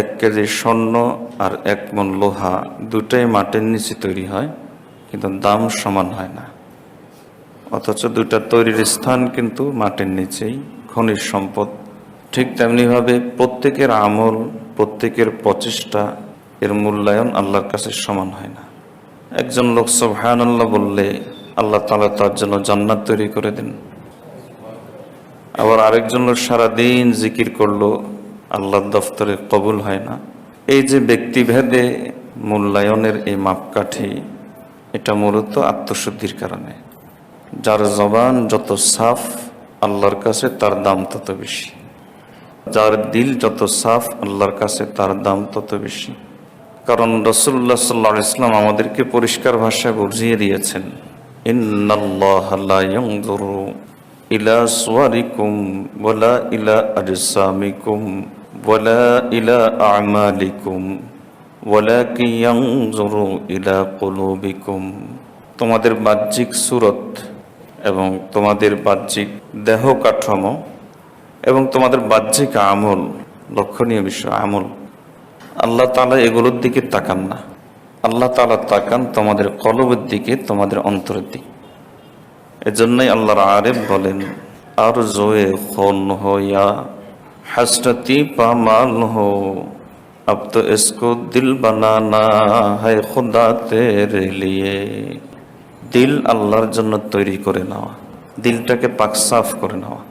এক কেজি স্বর্ণ আর এক মন লোহা দুটাই মাটির নিচে তৈরি হয়, কিন্তু দাম সমান হয় না। অথচ দুটা তৈরির স্থান কিন্তু মাটির নিচেই, খনিজ সম্পদ। ঠিক তেমনিভাবে প্রত্যেকের আমল, প্রত্যেকের প্রচেষ্টা, এর মূল্যায়ন আল্লাহর কাছে সমান হয় না। একজন লোক সোহান আল্লাহ বললে, আল্লাহ তালা তার জন্য জান্নাত তৈরি করে দেন। আবার আরেকজন লোক সারাদিন জিকির করল আল্লাহর দফতরে কবুল হয় না। এই যে ব্যক্তিভেদে মূল্যায়নের এই মাপকাঠি, এটা মূলত আত্মশুদ্ধির কারণে। যার জবান যত সাফ, আল্লাহর কাছে তার দাম তত বেশি। যার দিল যত সাফ, আল্লাহর কাছে তার দাম তত বেশি। কারণ রসুল্লাহ সাল্লাহ ইসলাম আমাদেরকে পরিষ্কার ভাষায় বুঝিয়ে দিয়েছেন ইলা সুয়ারিকুম ওয়ালা ইলা আজসামিকুম। ওয়ালা ইলা আমালিকুম ওয়ালাকিন ইয়ানজুরু ইলা কুলুবিকুম তোমাদের বাহ্যিক সুরত এবং তোমাদের বাহ্যিক দেহ কাঠামো এবং তোমাদের বাহ্যিক আমল, লক্ষণীয় বিষয়, আমল। আল্লাহ তালা এগুলোর দিকে তাকান না। আল্লাহ তালা তাকান তোমাদের কলবের দিকে, তোমাদের অন্তরের দিকে। এজন্যই আল্লাহর আরেফ বলেন, আর জোয়ে খন হইয়া হাসরতি পামাল হো अब तो इसको दिल बनाना है खुदा तेरे लिए দিল আল্লাহর জন্য তৈরি করে নেওয়া দিলটাকে পাক সাফ করে নেওয়া